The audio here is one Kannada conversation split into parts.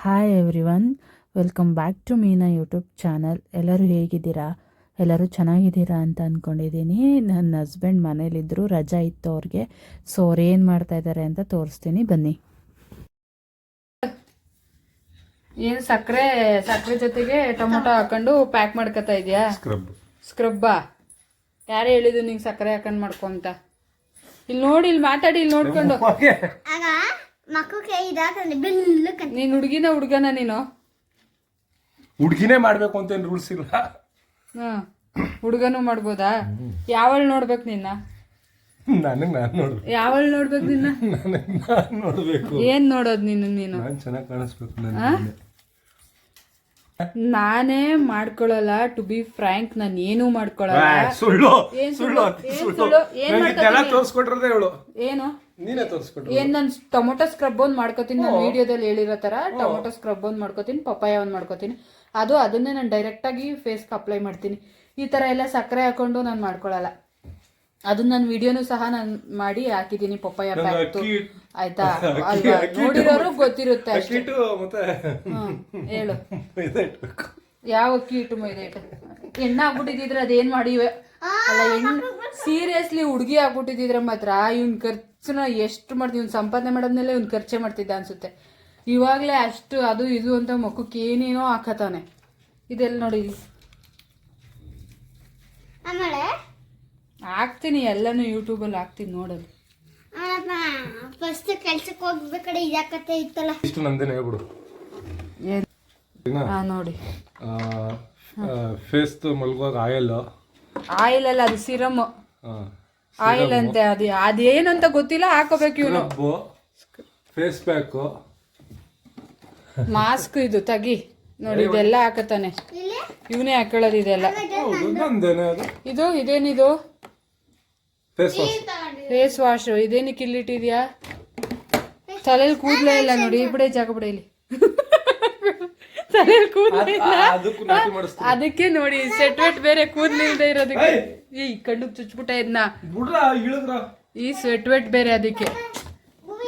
Hi everyone welcome back to Meena YouTube channel ಎಲ್ಲರೂ ಹೇಗಿದ್ದೀರಾ? ಎಲ್ಲರೂ ಚೆನ್ನಾಗಿದ್ದೀರಾ ಅಂತ ಅಂದ್ಕೊಂಡಿದ್ದೀನಿ ನನ್ನ ಹಸ್ಬೆಂಡ್ ಮನೇಲಿದ್ದರು ರಜಾ ಇತ್ತು ಅವ್ರಿಗೆ. ಸೊ ಅವ್ರು ಏನು ಮಾಡ್ತಾ ಇದ್ದಾರೆ ಅಂತ ತೋರಿಸ್ತೀನಿ. ಬನ್ನಿ. ಏನು ಸಕ್ಕರೆ ಸಕ್ಕರೆ ಜೊತೆಗೆ ಟೊಮೊಟೊ ಹಾಕೊಂಡು ಪ್ಯಾಕ್ ಮಾಡ್ಕೊತಾ ಇದೆಯಾ? ಸ್ಕ್ರಬ್ ಸ್ಕ್ರಬ್ಬಾ ಯಾರು ಹೇಳಿದ್ದು ನಿಂಗೆ ಸಕ್ಕರೆ ಹಾಕೊಂಡು ಮಾಡ್ಕೊಂತ ಇಲ್ಲಿ ನೋಡಿ ಇಲ್ಲಿ ಮಾತಾಡಿ ಇಲ್ಲಿ ನೋಡ್ಕೊಂಡು. ಆಗ ಮಕ್ಕಳಿಗೆ ಇದಾಗ್ತದೆ ಬಿಲ್ಲು ಕನ್ ನೀನು ಹುಡುಗಿನ ಹುಡುಗನ ನೀನು? ಹುಡ್ಗಿನೇ ಮಾಡ್ಬೇಕು ಅಂತ ಏನ್ ರೂಲ್ಸ್ ಇಲ್ಲ? ಹಾಂ ಹುಡುಗನೂ ಮಾಡ್ಬೋದಾ? ಯಾವಳ್ ನೋಡ್ಬೇಕು ನಿನ್ನ? ನನಗ್ ನಾನ್ ನೋಡ್ಬೇಕು. ಯಾವಳ್ ನೋಡ್ಬೇಕು ನಿನ್ನ? ನನಗ್ ನಾನ್ ನೋಡ್ಬೇಕು. ಏನ್ ನೋಡೋದು ನೀನು ನೀನು? ನಾನು ಚೆನ್ನಾಗಿ ಕಾಣಿಸ್ಬೇಕು ನನಗೆ ನಾನೇ ಮಾಡ್ಕೊಳಲ್ಲ ಟು ಬಿ ಫ್ರ್ಯಾಂಕ್ ನಾನು ಏನು ಮಾಡ್ಕೊಳ್ಳಲ್ಲ ಸುಳ್ಳು. ಏನ್ ಸುಳ್ಳು? ಸುಳ್ಳು? ಏನ್ ಸುಳ್ಳು? ಏನ್ ಮಾಡ್ಕೊತೀನಿ? ತೋರ್ಸ್ಕೊಟ್ರದೇ ಹೇಳು ಏನು? ನೀನೇ ತೋರ್ಸ್ಕೊಟ್ರು. ಏನ್ ನಾನು ಟೊಮೊಟೊ ಸ್ಕ್ರಬ್ ಒಂದ್ ಮಾಡ್ಕೋತೀನಿ ನಾನು ವಿಡಿಯೋದಲ್ಲಿ ಹೇಳಿರೋ ತರ ಟೊಮೊಟೊ ಸ್ಕ್ರಬ್ ಒಂದ್ ಮಾಡ್ಕೋತೀನಿ ಪಪ್ಪಾಯ ಒಂದ್ ಮಾಡ್ಕೋತೀನಿ. ಅದು ಅದನ್ನೇ ನಾನು ಡೈರೆಕ್ಟ್ ಆಗಿ ಫೇಸ್ಗೆ ಅಪ್ಲೈ ಮಾಡ್ತೀನಿ. ಈ ತರ ಎಲ್ಲ ಸಕ್ಕರೆ ಹಾಕೊಂಡು ನಾನು ಮಾಡ್ಕೊಳಲ್ಲ. ಅದನ್ನ ನಾನು ವಿಡಿಯೋನು ಸಹ ನಾನು ಮಾಡಿ ಹಾಕಿದ್ದೀನಿ ಪಪ್ಪಾಯ ಪ್ಯಾಕ್ ಆಯ್ತಾ? ಅಲ್ವಾ? ನೋಡಿರೋರು ಗೊತ್ತಿರುತ್ತೆ ಅಷ್ಟೇ. ಅಕ್ಕಿಟ್ಟು ಮತ್ತೆ ಹ್ಮ್ ಹೇಳು. ಯಾವ ಅಕ್ಕಿ ಇಟ್ಟು ಮೈದಾ ಹಿಟ್ಟು ಎಣ್ಣೆ ಆಗ್ಬಿಟ್ಟಿದ್ರೆ ಅದೇನ್ ಮಾಡಿವೆ? ಅಲ್ಲ ಎಣ್ಣೆ ಸೀರಿಯಸ್ಲಿ ಹುಡುಗಿ ಆಗ್ಬಿಟ್ಟಿದ್ರೆ ಮಾತ್ರ ಇವ್ನ ಖರ್ಚುನ ಎಷ್ಟು ಮಾಡ್ತೀವಿ ಇವ್ನು ಸಂಪಾದನೆ ಮಾಡೋದ್ಮೇಲೆ ಇವ್ನು ಖರ್ಚೆ ಮಾಡ್ತಿದ್ದ ಅನ್ಸುತ್ತೆ. ಇವಾಗಲೇ ಅಷ್ಟು ಅದು ಇದು ಅಂತ ಮಕ್ಕಕ್ಕೆ ಏನೇನೋ ಹಾಕತಾನೆ. ಇದೆಲ್ಲ ನೋಡಿ. ಹಾಕ್ತೀನಿ ಎಲ್ಲನೂ ಯೂಟ್ಯೂಬಲ್ಲಿ ಹಾಕ್ತೀನಿ ನೋಡೋದು. ಫಸ್ಟ್ ಕೆಲ್ಸಕ್ಕೆ ಹೋಗ್ಬೇಕಾದ್ರೆ ಇದಾಕತ್ತೆ ಇತ್ತಲ್ಲ? ಇಷ್ಟು ನಂದೇನೆ ಹೇಳ್ಬಿಡು. ಹಾಂ ನೋಡಿ. ಫೇಸ್ ಮಲ್ಗುವಾಗ ಆಯಲ್ ಆಯಿಲ್ ಅಲ್ಲ ಅದು ಸಿರಮ್ ಆಯಿಲ್ ಅಂತೆ ಅದು ಅದೇನು ಅಂತ ಗೊತ್ತಿಲ್ಲ ಹಾಕೋಬೇಕು ಇವನು. ಫೇಸ್ ಪ್ಯಾಕ್ ಮಾಸ್ಕ್ ಇದು ತಗಿ. ನೋಡಿ ಇದೆಲ್ಲ ಹಾಕತಾನೆ ಇವನೇ ಹಾಕೊಳ್ಳೋದು ಇದೆಲ್ಲ. ಇದು ಇದೇನಿದು? ಫೇಸ್ ವಾಶ್ ಫೇಸ್ ವಾಶ್ ಇದೇನಕ್ಕೆ ಇಲ್ಲಿಟ್ಟಿದ್ಯಾ ತಲೆಯಲ್ಲಿ ಕೂದಲೇ ಇಲ್ಲ ನೋಡಿ ಈ ಬಿಡೆ ಜಾಗ ಬಿಡೆ ಇಲ್ಲಿ. ತಲೆಯಲ್ಲಿ ಅದಕ್ಕೂ ನೋಡಿ ಸೆಟ್ ವೆಟ್ ಬೇರೆ ಕೂದಲಿಲ್ದೆ ಇರೋದಕ್ಕೆ. ಈ ಕಣ್ಣು ಚುಚ್ಬಿಟ್ಟ ಇದನ್ನ ಈ ಸ್ವೆಟ್ ವೆಟ್ ಬೇರೆ ಅದಕ್ಕೆ.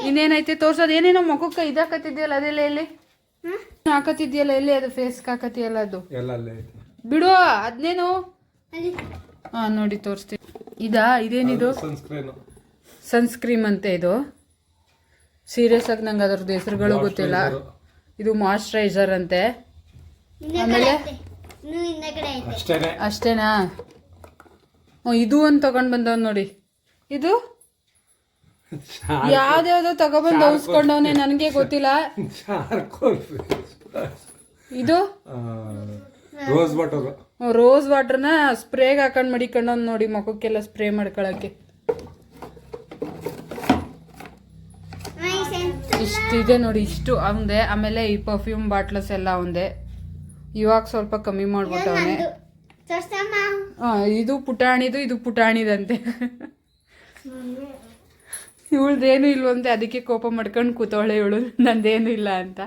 ಇನ್ನೇನೈತೆ ತೋರ್ಸೋದು? ಏನೇನೋ ಮಗುಕ್ಕ ಇದಾಕತ್ತಿದ್ಯಲ್ಲ ಅದೆಲ್ಲ ಎಲ್ಲಿ? ಹಾಕತ್ತಿದ್ಯಲ್ಲ ಎಲ್ಲಿ ಅದು ಫೇಸ್ ಹಾಕತ್ತಿಯಲ್ಲ ಅದು? ಬಿಡು ಅದ್ನೇನು? ಹಾ ನೋಡಿ ತೋರಿಸ್ತೀನಿ. ಇದಾ? ಇದೇನಿದು? ಸನ್ಸ್ಕ್ರೀಮ್ ಅಂತೆ ಇದು. ಸೀರಿಯಸ್ ಆಗಿ ನಂಗೆ ಅದ್ರದ್ದು ಹೆಸರುಗಳು ಗೊತ್ತಿಲ್ಲ. ಇದು ಮಾಯಿಶ್ಚರೈಸರ್ ಅಂತೆ. ಆಮೇಲೆ? ಅಷ್ಟೇನಾ. ಹ್ಞೂ ಇದು ಒಂದು ತಗೊಂಡ್ ಬಂದವ್ ನೋಡಿ. ಇದು? ಯಾವ್ದ್ಯಾವ್ದೋ ತಗೊಬಂದು ಔಸ್ಕೊಂಡವನೇ ನನಗೆ ಗೊತ್ತಿಲ್ಲ. ಇದು? ರೋಸ್ ವಾಟರ್ ರೋಸ್ ವಾಟರ್ನ ಸ್ಪ್ರೇಗೆ ಹಾಕೊಂಡು ಮಡಿಕೊಂಡವ್ ನೋಡಿ ಮುಖಕ್ಕೆಲ್ಲ ಸ್ಪ್ರೇ ಮಾಡ್ಕೊಳಕ್ಕೆ. ಇಷ್ಟು ಇದೆ ನೋಡಿ ಇಷ್ಟು ಅವಂದೆ ಆಮೇಲೆ ಈ ಪರ್ಫ್ಯೂಮ್ ಬಾಟ್ಲಸ್ ಎಲ್ಲ ಅವಂದೆ. ಇವಾಗ ಸ್ವಲ್ಪ ಕಮ್ಮಿ ಮಾಡ್ಬಿಟ್ಟವನೆ ಇದು ಪುಟಾಣಿದು ಇದು ಪುಟಾಣಿದಂತೆ. ಇವಳ್ದೇನು ಇಲ್ವಂತೆ ಅದಕ್ಕೆ ಕೋಪ ಮಾಡ್ಕೊಂಡು ಕೂತವಳೆ ಇವಳು. ನಂದೇನು ಇಲ್ಲ ಅಂತ.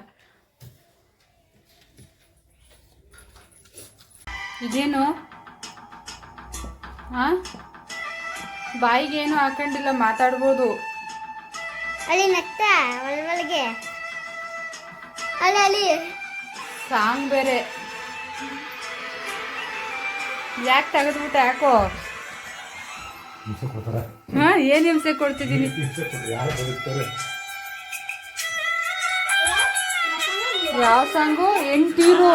ಇದೇನು? ಹಾ ಬಾಯಿಗೆ ಏನು ಹಾಕೊಂಡಿಲ್ಲ ಮಾತಾಡ್ಬೋದು. ಅಲ್ಲಿ ನಗ್ತ ಒಳಗೆ. ಅಲ್ಲಿ ಅಲ್ಲಿ. ಸಾಂಗ್ ಬೇರೆ. ಯಾಕೆ ತೆಗೆದ್ಬಿಟ್ಟ ಯಾಕೋ? ಹಾ ಏನ್ ಹಿಂಸೆ ಕೊಡ್ತಿದ್ದೀನಿ? ಯಾರು ಬದುಕ್ತಾರೆ? ಯಾವ ಸಾಂಗು? ಎಂಟೀರು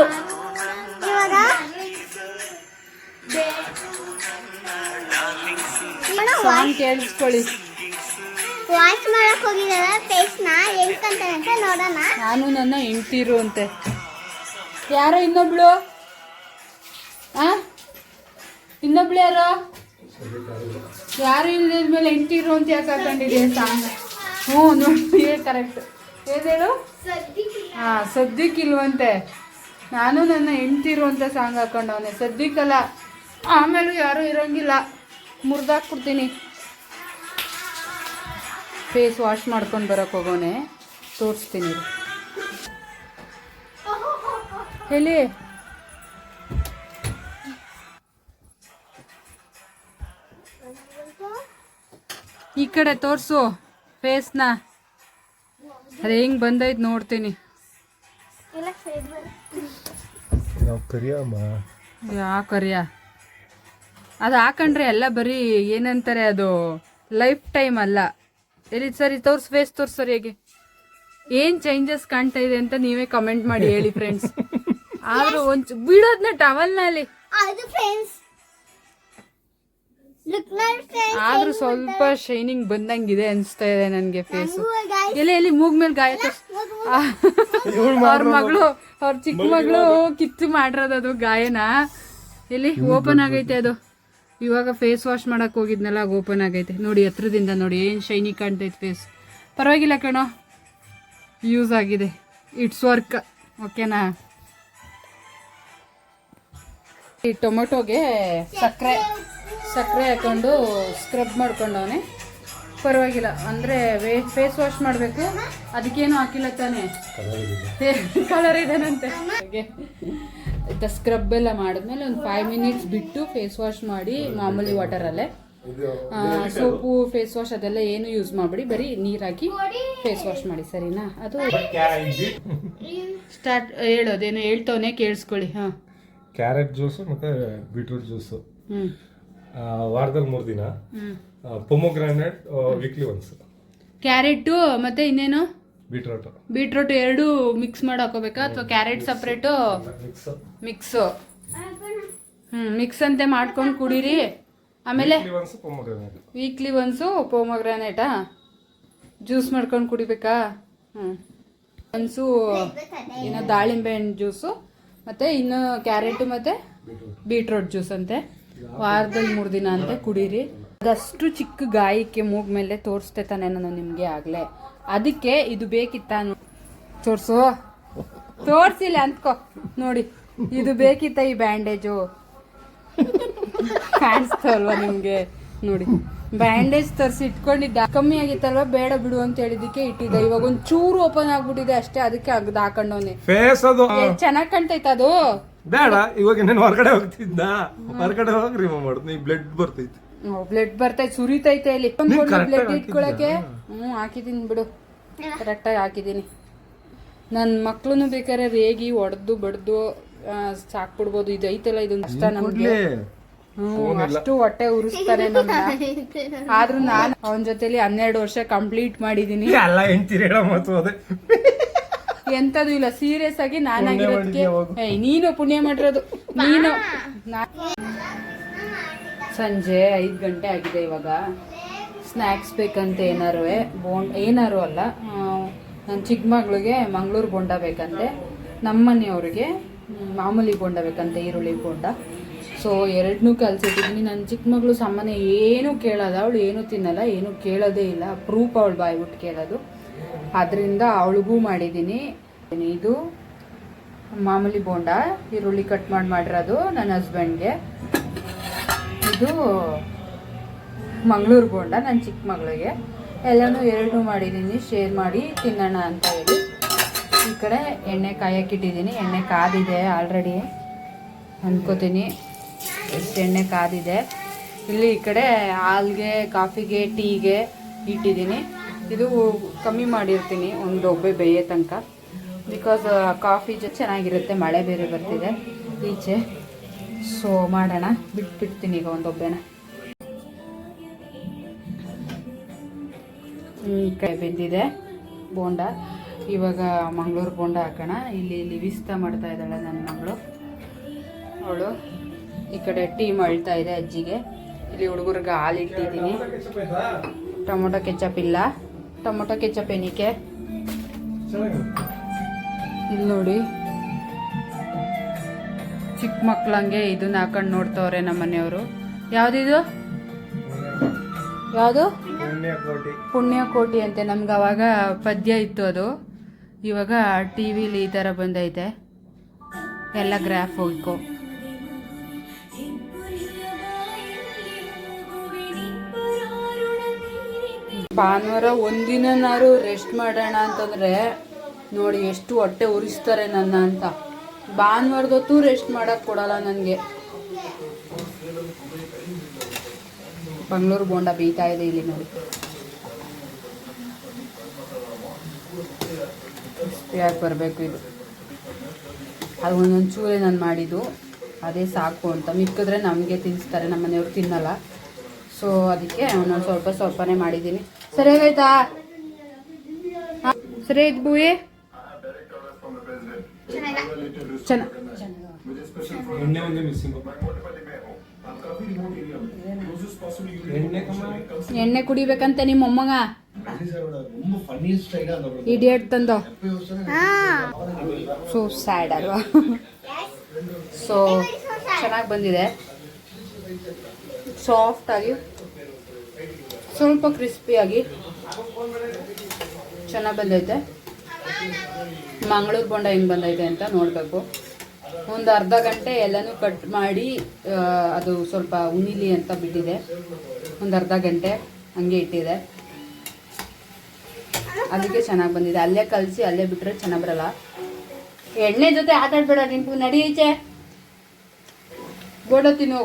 ಸಾಂಗ್ ಕೇಳಿಸ್ಕೊಳ್ಳಿ. ವಾಶ್ ಮಾಡಕ್ ಹೋಗಿದಾರ ಫೇಸ್ನ ಹೆಂಗ್ ಅಂತ ನೋಡೋಣ. ನಾನು ನನ್ನ ಹೆಂಡ್ತಿರು ಅಂತೆ ಯಾರೋ ಇನ್ನೊಬ್ಳು? ಆ? ಇನ್ನೊಬ್ಳು ಯಾರು? ಯಾರು ಇಲ್ದಿದ್ಮೇಲೆ ಹೆಂಡ್ತಿರು ಅಂತ ಯಾಕೆ ಹಾಕೊಂಡಿದೆ ಸಾಂಗ್? ಹ್ಞೂ ನೋಡಿ ಕರೆಕ್ಟ್ ಏನೇಳು ಹಾ ಸದ್ಯಕ್ಕಿಲ್ವಂತೆ. ನಾನು ನನ್ನ ಹೆಂಡ್ತಿರು ಅಂತ ಸಾಂಗ್ ಹಾಕೊಂಡವನೆ. ಸದ್ಯಕ್ಕಲ್ಲ ಆಮೇಲೂ ಯಾರೂ ಇರೋಂಗಿಲ್ಲ. ಮುರಿದಾಕ್ಬಿಡ್ತೀನಿ ಫೇಸ್ ವಾಶ್ ಮಾಡ್ಕೊಂಡು ಬರೋಕೆ ಹೋಗೋನೆ ತೋರಿಸ್ತೀನಿ. ಹೇಳಿ. ಈ ಕಡೆ ತೋರಿಸು ಫೇಸ್ನ. ಅದು ಹೆಂಗೆ ಬಂದೈತೆ ನೋಡ್ತೀನಿ. ಎಲ್ಲ ಕರಿಯ. ಅದು ಹಾಕೊಂಡ್ರೆ ಎಲ್ಲ ಬರೀ ಏನಂತಾರೆ ಅದು ಲೈಫ್ ಟೈಮ್ ಅಲ್ಲ. ಎಲ್ಲಿ ಸರಿ ತೋರ್ಸ್ ಫೇಸ್ ತೋರ್ಸ್ ಸರ್ ಹೇಗೆ ಏನ್ ಚೇಂಜಸ್ ಕಾಣ್ತಾ ಇದೆ ಅಂತ ನೀವೇ ಕಮೆಂಟ್ ಮಾಡಿ ಹೇಳಿ ಫ್ರೆಂಡ್ಸ್ ಆದ್ರೂ ಒಂಚು ಬಿಡೋದ್ನ ಟವಲ್ನಲ್ಲಿ ಅದು ಫ್ರೆಂಡ್ಸ್ ಲುಕ್ ನೋಡಿ ಫ್ರೆಂಡ್ಸ್ ಆದ್ರೂ ಸ್ವಲ್ಪ ಶೈನಿಂಗ್ ಬಂದಂಗಿದೆ ಅನ್ಸ್ತಾ ಇದೆ ನನ್ಗೆ ಫೇಸ್ ಎಲ್ಲಿ ಎಲ್ಲಿ ಮೂಗ್ ಮೇಲೆ ಗಾಯ ಅವ್ರ ಮಗಳು ಅವ್ರ ಚಿಕ್ಕ ಮಗಳು ಕಿತ್ತು ಮಾಡಿರೋದು ಅದು ಗಾಯನ. ಎಲ್ಲಿ ಓಪನ್ ಆಗೈತೆ ಅದು. ಇವಾಗ ಫೇಸ್ ವಾಶ್ ಮಾಡೋಕೆ ಹೋಗಿದ್ನಲ್ಲ ಓಪನ್ ಆಗೈತೆ. ನೋಡಿ ಹತ್ರದಿಂದ ನೋಡಿ ಏನು ಶೈನಿ ಕಾಣ್ತೈತೆ ಫೇಸ್ ಪರವಾಗಿಲ್ಲ ಕಣೋ. ಯೂಸ್ ಆಗಿದೆ. ಇಟ್ಸ್ ವರ್ಕ್ ಓಕೆನಾ ಈ ಟೊಮೊಟೊಗೆ ಸಕ್ಕರೆ ಸಕ್ಕರೆ ಹಾಕೊಂಡು ಸ್ಕ್ರಬ್ ಮಾಡ್ಕೊಂಡವನೆ. ಪರವಾಗಿಲ್ಲ. ಅಂದರೆ ವೇ ಫೇಸ್ ವಾಶ್ ಮಾಡಬೇಕು. ಅದಕ್ಕೇನು ಹಾಕಿಲ್ಲ ತಾನೆ? ಕಲರ್ ಇದೇನಂತೆ ಹಾಗೆ ಸ್ಕ್ರಬ್ ಎಲ್ಲ ಮಾಡಿದ್ಮೇಲೆ ಒಂದು ಫೈವ್ ಮಿನಿಟ್ಸ್ ಬಿಟ್ಟು ಫೇಸ್ ವಾಶ್ ಮಾಡಿ ಮಾಮೂಲಿ ವಾಟರಲ್ಲೇ ಸೋಪು ಫೇಸ್ ವಾಶ್ ಅದೆಲ್ಲ ಏನು ಯೂಸ್ ಮಾಡಬೇಡಿ. ಬರೀ ನೀರು ಹಾಕಿ ಫೇಸ್ ವಾಶ್ ಮಾಡಿ ಸರಿನಾ? ಅದು ಸ್ಟಾರ್ಟ್ ಹೇಳೋದೇನು ಹೇಳ್ತವನೇ ಕೇಳಿಸ್ಕೊಳ್ಳಿ ಹಾಂ. ಕ್ಯಾರೆಟ್ ಜ್ಯೂಸು ಮತ್ತೆ ಬೀಟ್ರೂಟ್ ಜ್ಯೂಸು ವಾರದಲ್ಲಿ ಮೂರು ದಿನ. ಪೊಮೊಗ್ರಾನೇಟ್ ವೀಕ್ಲಿ ಒನ್ಸ್ ಕ್ಯಾರೆಟು ಮತ್ತೆ ಇನ್ನೇನು? ಬೀಟ್ರೂಟ್. ಬೀಟ್ರೂಟ್ ಎರಡು ಮಿಕ್ಸ್ ಮಾಡಿ ಹಾಕೋಬೇಕಾ? ಅಥವಾ ಕ್ಯಾರೆಟ್ ಸಪ್ರೇಟು? ಮಿಕ್ಸ್. ಹ್ಞೂ ಮಿಕ್ಸ್ ಅಂತೆ ಮಾಡ್ಕೊಂಡು ಕುಡೀರಿ. ಆಮೇಲೆ ವೀಕ್ಲಿ ಒನ್ಸು ಪೋಮಗ್ರಾನೇಟಾ ಜ್ಯೂಸ್ ಮಾಡ್ಕೊಂಡು ಕುಡಿಬೇಕಾ? ಹ್ಞೂ ಒನ್ಸು ಇನ್ನು ದಾಳಿಂಬೆ ಹಣ್ಣು ಜ್ಯೂಸು ಮತ್ತು ಇನ್ನು ಕ್ಯಾರೆಟು ಮತ್ತು ಬೀಟ್ರೋಟ್ ಜ್ಯೂಸ್ ಅಂತೆ. ವಾರದಲ್ಲಿ ಮೂರು ದಿನ ಅಂತೆ ಕುಡೀರಿ. ಅದಷ್ಟು ಚಿಕ್ಕ ಗಾಯಕ್ಕೆ ಮೂಗ್ ಮೇಲೆ ತೋರಿಸ್ತೆ ತಾನೇ ನಾನು ನಿಮಗೆ ಆಗಲೇ. ಅದಕ್ಕೆ ಇದು ಬೇಕಿತ್ತ ತೋರ್ಸು ತೋರ್ಸಿಲ್ಲ ಅಂದ್ಕೋ ನೋಡಿ ಇದು ಬೇಕಿತ್ತ ಈ ಬ್ಯಾಂಡೇಜು? ಕಾಣಿಸ್ತಲ್ವ ನಿಮ್ಗೆ? ನೋಡಿ ಬ್ಯಾಂಡೇಜ್ ತರಿಸಿ ಇಟ್ಕೊಂಡಿದ್ದ. ಕಮ್ಮಿ ಆಗಿತ್ತಲ್ವ? ಬೇಡ ಬಿಡು ಅಂತ ಹೇಳಿದಕ್ಕೆ ಇಟ್ಟಿದ್ದೆ. ಇವಾಗ ಒಂದ್ ಚೂರು ಓಪನ್ ಆಗ್ಬಿಟ್ಟಿದೆ ಅಷ್ಟೇ ಅದಕ್ಕೆ ಅಗ್ದು ಹಾಕೊಂಡವನೆ. ಫೇಸ್ ಅದು. ಚೆನ್ನಾಗ್ ಕಾಣ್ತೈತ ಅದು? ಬೇಡ ಇವಾಗ ನಾನು ಹೊರಗಡೆ ಹೋಗ್ತಿದ್ದ ಹೊರಗಡೆ ಹೋಗಿ ರಿಮೂವ್ ಮಾಡುದು. ಬ್ಲಡ್ ಬರ್ತೈತಿ. ಬ್ಲಡ್ ಬರ್ತೈತೆ ಸುರಿತೈತೆ ಇಲ್ಲಿ. ಬ್ಲಡ್ ಇಟ್ಕೊಳಕ್ಕೆ? ಹ್ಮ್ ಹಾಕಿದೀನಿ ಬಿಡು. ಕರೆಕ್ಟಾಗಿ ಹಾಕಿದೀನಿ ನನ್ನ ಮಕ್ಳುನು ಬೇಕಾದ್ರೆ ರೇಗಿ ಒಡೆದು ಬಡ್ದು ಸಾಕ್ಬಿಡ್ಬೋದು. ಇದು ಐತಲ್ಲ ಇದೊಂದು ಇಷ್ಟ ನಮ್ಗೆ. ಹ್ಮ್ ಅಷ್ಟು ಹೊಟ್ಟೆ ಉರಿಸ್ತಾರೆ ನಮ್ಮನ್ನ ಆದ್ರೂ ನಾನು ಅವನ ಜೊತೆಲಿ ಹನ್ನೆರಡು ವರ್ಷ ಕಂಪ್ಲೀಟ್ ಮಾಡಿದೀನಿ. ಅಲ್ಲ ಹೆಂಡ್ತೀರಿ ಹೇಳೋ ಮಾತು ಅದೇ. ಎಂತದು ಇಲ್ಲ ಸೀರಿಯಸ್ ಆಗಿ ನಾನಾಗಿರೋದಕ್ಕೆ ನೀನು ಪುಣ್ಯ ಮಾಡಿರೋದು. ನೀನು ಸಂಜೆ ಐದು ಗಂಟೆ ಆಗಿದೆ ಇವಾಗ. ಸ್ನ್ಯಾಕ್ಸ್ ಬೇಕಂತ ಏನಾರು ಬೋಂಡ್, ಏನಾರು ಅಲ್ಲ ನನ್ನ ಚಿಕ್ಕ ಮಗಳಿಗೆ ಮಂಗಳೂರು ಬೋಂಡ ಬೇಕಂತೆ. ನಮ್ಮ ಮನೆಯವ್ರಿಗೆ ಮಾಮೂಲಿ ಬೋಂಡ ಬೇಕಂತೆ, ಈರುಳ್ಳಿ ಬೋಂಡ. ಸೊ ಎರಡನ್ನೂ ಕಲಿಸಿದ್ದೀನಿ ನನ್ನ ಚಿಕ್ಕ ಮಗಳು ಸಾಮಾನ್ಯ ಏನೂ ಕೇಳೋದ ಅವಳು ಏನೂ ತಿನ್ನಲ್ಲ, ಏನೂ ಕೇಳೋದೇ ಇಲ್ಲ. ಪ್ರೂಫ್ ಅವಳು ಬಾಯ್ಬಿಟ್ಟು ಕೇಳೋದು. ಅದರಿಂದ ಅವಳಿಗೂ ಮಾಡಿದ್ದೀನಿ ಇದು ಮಾಮೂಲಿ ಬೋಂಡ, ಈರುಳ್ಳಿ ಕಟ್ ಮಾಡಿ ಮಾಡಿರೋದು ನನ್ನ ಹಸ್ಬೆಂಡ್ಗೆ ಇದು ಮಂಗಳೂರು ಬೋಂಡ ನನ್ನ ಚಿಕ್ಕ ಮಗಳಿಗೆ. ಎಲ್ಲನೂ ಎರಡು ಮಾಡಿದ್ದೀನಿ ಶೇರ್ ಮಾಡಿ ತಿನ್ನೋಣ ಅಂತ ಹೇಳಿ. ಈ ಕಡೆ ಎಣ್ಣೆ ಕಾಯಕ್ಕಿಟ್ಟಿದ್ದೀನಿ ಎಣ್ಣೆ ಕಾದಿದೆ ಆಲ್ರೆಡಿ ಅಂದ್ಕೋತೀನಿ ಎಷ್ಟು ಎಣ್ಣೆ ಕಾದಿದೆ. ಇಲ್ಲಿ ಈ ಕಡೆ ಹಾಲ್ಗೆ, ಕಾಫಿಗೆ, ಟೀಗೆ ಇಟ್ಟಿದ್ದೀನಿ. ಇದು ಕಮ್ಮಿ ಮಾಡಿರ್ತೀನಿ, ಒಂದು ಒಬ್ಬೆ ಬೇಯೋ ತನಕ. ಬಿಕಾಸ್ ಕಾಫಿ ಜೊತೆ ಚೆನ್ನಾಗಿರುತ್ತೆ, ಮಳೆ ಬೇರೆ ಬರ್ತಿದೆ. ಈಚೆ. ಸೊ ಮಾಡೋಣ. ಬಿಟ್ಬಿಡ್ತೀನಿ ಈಗ ಒಂದು ಒಬ್ಬೆನ ಈ ಕೈ ಬೆಂದಿದೆ ಬೋಂಡ. ಇವಾಗ ಮಂಗಳೂರು ಬೋಂಡ ಹಾಕೋಣ. ಇಲ್ಲಿ ಲಿವಿಸ್ತಾ ಮಾಡ್ತಾ ಇದ್ದಾಳೆ ನನ್ನ ಮಗಳು. ಅವಳು ಈ ಕಡೆ ಟೀ ಮಾಡ್ತಾ ಇದೆ ಅಜ್ಜಿಗೆ. ಇಲ್ಲಿ ಹುಡುಗರಿಗೆ ಹಾಲು ಇಟ್ಟಿದ್ದೀನಿ. ಟೊಮೊಟೊ ಕೆಚಪ್ ಇಲ್ಲ. ಟೊಮೊಟೊ ಕೆಚಪ್ ಏನಕ್ಕೆ? ಇಲ್ಲಿ ನೋಡಿ. ಚಿಕ್ಕ ಮಕ್ಳಂಗೆ ಇದನ್ನ ಹಾಕೊಂಡು ನೋಡ್ತವ್ರೆ ನಮ್ಮ ಮನೆಯವರು. ಯಾವ್ದಿದು? ಯಾವುದು? ಕೋಟಿ ಪುಣ್ಯಕೋಟಿ ಅಂತೆ. ನಮ್ಗೆ ಅವಾಗ ಪದ್ಯ ಇತ್ತು ಅದು. ಇವಾಗ ಟಿ ವಿಲಿ ಈ ಥರ ಬಂದೈತೆ. ಎಲ್ಲ ಗ್ರಾಫ್ ಹೋಗ್ಕೊ. ಭಾನುವಾರ ಒಂದಿನಾರು ರೆಸ್ಟ್ ಮಾಡೋಣ ಅಂತಂದ್ರೆ ನೋಡಿ ಎಷ್ಟು ಹೊಟ್ಟೆ ಉರಿಸ್ತಾರೆ ನನ್ನ ಅಂತ. ಭಾನುವಾರದೊತ್ತು ರೆಸ್ಟ್ ಮಾಡಕ್ ಕೊಡಲ್ಲ ನನಗೆ. ಬೆಂಗಳೂರು ಬೋಂಡ ಬೀತಾ ಇದೆ ಇಲ್ಲಿ ನೋಡಿ. ಯಾಕೆ ಬರಬೇಕು ಇದು. ಅದು ಒಂದೊಂದು ಚೂರೇ ನಾನು ಮಾಡಿದ್ದು. ಅದೇ ಸಾಕು ಅಂತ. ಮಿಕ್ಕಿದ್ರೆ ನಮಗೆ ತಿನ್ನಿಸ್ತಾರೆ ನಮ್ಮ ಮನೆಯವ್ರು ತಿನ್ನಲ್ಲ. ಸೊ ಅದಕ್ಕೆ ಒಂದೊಂದು ಸ್ವಲ್ಪ ಸ್ವಲ್ಪನೇ ಮಾಡಿದ್ದೀನಿ. ಸರಿಯಾಗೈತಾ ಸರಿ ಆಯ್ತು ಬೂಯಿ. ಚೆನ್ನ ಎಣ್ಣೆ ಒಂದೇ ಮಿಸ್ಸಿಂಗ್ ಎಣ್ಣೆ ಕುಡಿಬೇಕಂತ ಎಣ್ಣೆ ಕುಡಿಬೇಕಂತೆ ನಿಮ್ಮ ಅಮ್ಮಗ ಇಡಿಯಟ್ ತಂದು. ಹಾ. ಸೊ ಸ್ಯಾಡ್ ಅಲ್ವಾ? ಸೊ ಚೆನ್ನಾಗಿ ಬಂದಿದೆ. ಸಾಫ್ಟ್ ಆಗಿ. ಸ್ವಲ್ಪ ಕ್ರಿಸ್ಪಿಯಾಗಿ ಚೆನ್ನಾಗಿ ಬಂದೈತೆ. ಮಂಗಳೂರು ಬೊಂಡ ಹೆಂಗೆ ಬಂದೈತೆ ಅಂತ ನೋಡಬೇಕು. ಒಂದು ಅರ್ಧ ಗಂಟೆ ಎಲ್ಲನೂ ಕಟ್ ಮಾಡಿ ಅದು ಸ್ವಲ್ಪ ಉನಿಲಿ ಅಂತ ಬಿಟ್ಟಿದೆ. ಒಂದು ಅರ್ಧ ಗಂಟೆ ಹಂಗೆ ಇಟ್ಟಿದೆ. ಅದಕ್ಕೆ ಚೆನ್ನಾಗಿ ಬಂದಿದೆ. ಅಲ್ಲೇ ಕಲಸಿ ಅಲ್ಲೇ ಬಿಟ್ಟರೆ ಚೆನ್ನಾಗಿ ಬರಲ್ಲ. ಎಣ್ಣೆ ಜೊತೆ ಆಟಾಡ್ಬೇಡ ನಿಂಪು ನಡೀಚೆ ಬೋಂಡ ತಿನ್ನು.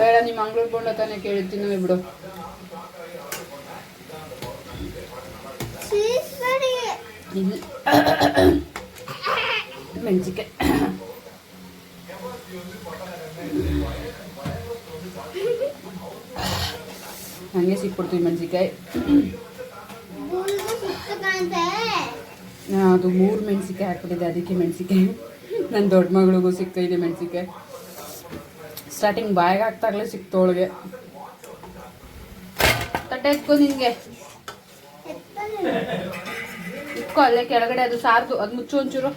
ಬೇಡ ನಿಮ್ಮ ಮಂಗ್ಳೂರು ಬೋಂಡ ತಾನೇ ಕೇಳಿ ತಿನ್ನುವೆ ಬಿಡು ಚೀಸ್ ಬರೀ ಇಲ್ಲಿ ಮೆಣಸಿಕಾಯಿ ಹಂಗೆ ಸಿಕ್ಬಿಡ್ತೀವಿ ಮೆಣಸಿಕಾಯಿ ಬೂಲ್ಗೂ ಸಿಕ್ತು ಕಾಣುತ್ತೆ ಅದು ಮೂರು ಮೆಣಸಿಕಾಯಿ ಹಾಕ್ಬಿಟ್ಟಿದೆ ಅದಕ್ಕೆ ಮೆಣಸಿಕಾಯಿ ನನ್ನ ದೊಡ್ಡ ಮಗಳಿಗೂ ಸಿಗ್ತೈತೆ ಮೆಣಸಿಕಾಯಿ ಸ್ಟಾರ್ಟಿಂಗ್ ಬಾಯಿಗೆ ಹಾಕ್ತಾಗಲೇ ಸಿಕ್ತೋಳಿಗೆ ತಟ್ಟೆ ಎತ್ಕೊ ನಿನಗೆ ಎತ್ತಲಿಲ್ಲ. ಇಟ್ಕೊ ಅಲ್ಲೇ ಕೆಳಗಡೆ ಅದು ಸಾರ್ದು, ಅದು ಮುಚ್ಚು ಒಂಚೂರು.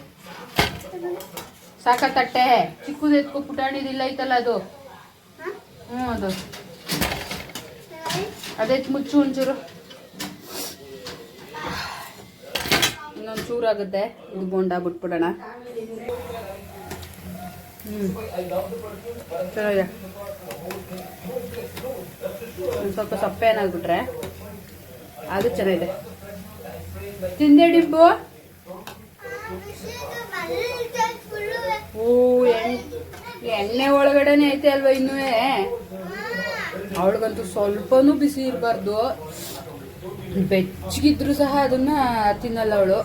ಸಾಕ ತಟ್ಟೆ. ಚಿಕ್ಕದು ಎತ್ಕೊ, ಪುಟಾಣಿದಿಲ್ಲ ಐತಲ್ಲ ಅದು? ಹ್ಞೂ ಅದು. ಅದೇ ಮುಚ್ಚು ಒಂಚೂರು. ಇನ್ನೊಂದು ಚೂರು ಆಗುತ್ತೆ ಇದು ಬೋಂಡ ಬಿಟ್ಬಿಡೋಣ. ಹ್ಞೂ ಒಂದು ಸ್ವಲ್ಪ ಸಪ್ಪೆ ಏನಾಗ್ಬಿಟ್ರೆ ಅದು ಚೆನ್ನಾಗಿದೆ. ತಿಂದೆ ಡಿಬ್ಬು ಎಣ್ಣೆ ಎಣ್ಣೆ ಒಳಗಡೆನೆ ಐತೆ ಅಲ್ವಾ ಇನ್ನೂ? ಅವಳಿಗಂತೂ ಸ್ವಲ್ಪನೂ ಬಿಸಿ ಇರಬಾರ್ದು. ಬೆಚ್ಚಗಿದ್ರು ಸಹ ಅದನ್ನ ತಿನ್ನಲ್ಲ ಅವಳು.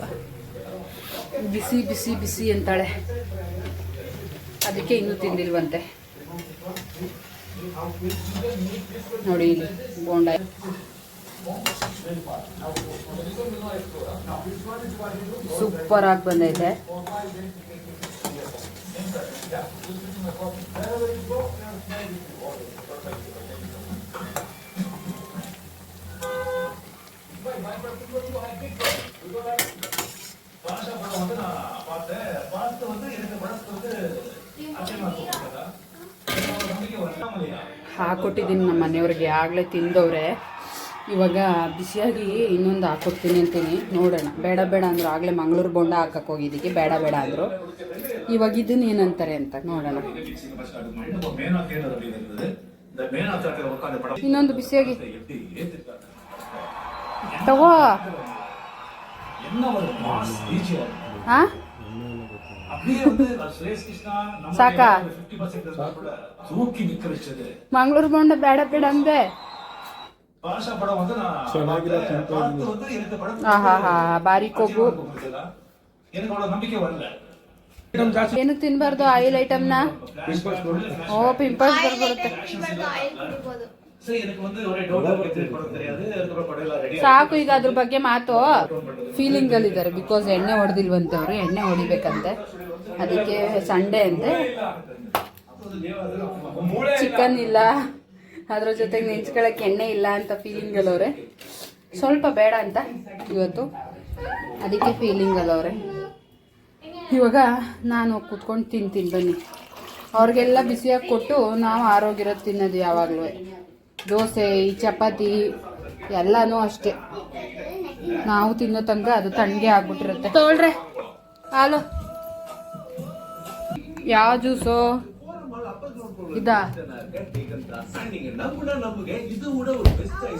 ಬಿಸಿ ಬಿಸಿ ಬಿಸಿ ಅಂತಾಳೆ. ಅದಕ್ಕೆ ಇನ್ನೂ ತಿಂದಿಲ್ವಂತೆ. ನೋಡಿ ಇಲ್ಲಿ ಬೋಂಡ. ಸೂಪರ್ ಆಗಿ ಬಂದೈತೆ. ಹಾಕೊಟ್ಟಿದ್ದೀನಿ ನಮ್ಮ ಮನೆಯವ್ರಿಗೆ. ಆಗಲೇ ತಿಂದವ್ರೆ. ಇವಾಗ ಬಿಸಿಯಾಗಿ ಇನ್ನೊಂದು ಹಾಕೊಡ್ತೀನಿ ಅಂತೀನಿ. ನೋಡೋಣ. ಬೇಡ ಬೇಡ ಅಂದರು ಆಗಲೇ ಮಂಗಳೂರು ಬೊಂಡ ಹಾಕಕ್ಕೆ ಹೋಗಿದ್ದಕ್ಕೆ ಬೇಡ ಬೇಡ ಅಂದರು. ಇವಾಗ ಇದನ್ನ ಏನಂತಾರೆ ಅಂತ ನೋಡೋಣ. ಇನ್ನೊಂದು ಬಿಸಿಯಾಗಿ. ತಗೋ. ಹಾಂ ಸಾಕಾ? ಮಂಗಳೂರು ಬೋಂಡ ಬೇಡ ಬೇಡ ಅಂದೆ. ಏನು ತಿನ್ಬಾರ್ದು ಆಯಿಲ್ ಐಟಮ್ನ ಬರುತ್ತೆ ಓ ಪಿಂಪಲ್ಸ್ ಬರ್ಬರುತ್ತೆ. ಸಾಕು ಈಗ ಅದ್ರ ಬಗ್ಗೆ ಮಾತು. ಫೀಲಿಂಗ್ ಅಲ್ಲಿ ಇದ್ದಾರೆ ಬಿಕಾಸ್ ಎಣ್ಣೆ ಹೊಡೆದಿಲ್ವಂತೆ ಅವರು ಎಣ್ಣೆ ಹೊಡಿಬೇಕಂತೆ. ಅದಕ್ಕೆ ಸಂಡೇ ಅಂತೆ. ಚಿಕನ್ ಇಲ್ಲ. ಅದ್ರ ಜೊತೆಗೆ ನೆಂಚ್ಕೊಳಕ್ಕೆ ಎಣ್ಣೆ ಇಲ್ಲ ಅಂತ ಫೀಲಿಂಗ್ ಅಲ್ಲವ್ರೆ. ಸ್ವಲ್ಪ ಬೇಡ ಅಂತ ಇವತ್ತು. ಅದಕ್ಕೆ ಫೀಲಿಂಗ್ ಅಲ್ಲವ್ರೆ. ಇವಾಗ ನಾನು ಕುತ್ಕೊಂಡು ತಿಂತೀನಿ ಬನ್ನಿ. ಅವ್ರಿಗೆಲ್ಲ ಬಿಸಿಯಾಗಿ ಕೊಟ್ಟು ನಾವು ಆರೋಗ್ಯರೋದು ತಿನ್ನೋದು ಯಾವಾಗಲೂ. ದೋಸೆ, ಈ ಚಪಾತಿ, ಎಲ್ಲನೂ ಅಷ್ಟೇ. ನಾವು ತಿನ್ನೋ ತನಕ ಅದು ತಣ್ಣಗೆ ಆಗ್ಬಿಟ್ಟಿರುತ್ತೆ. ತೋಳ್ರೆ, ಹಾಲು. ಯಾವ ಜ್ಯೂಸು ಇದಾ?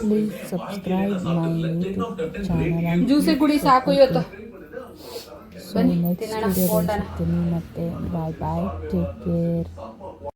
Please subscribe my YouTube channel ಜ್ಯೂಸೇ ಕುಡಿ ಸಾಕು ಇವತ್ತು. ಸೊ ನೆಕ್ಸ್ಟ್ ತಿನ್ನೋಣ ಬರ್ತೀನಿ ಮತ್ತೆ. ಬಾಯ್ ಬಾಯ್ ಟೇಕ್ ಕೇರ್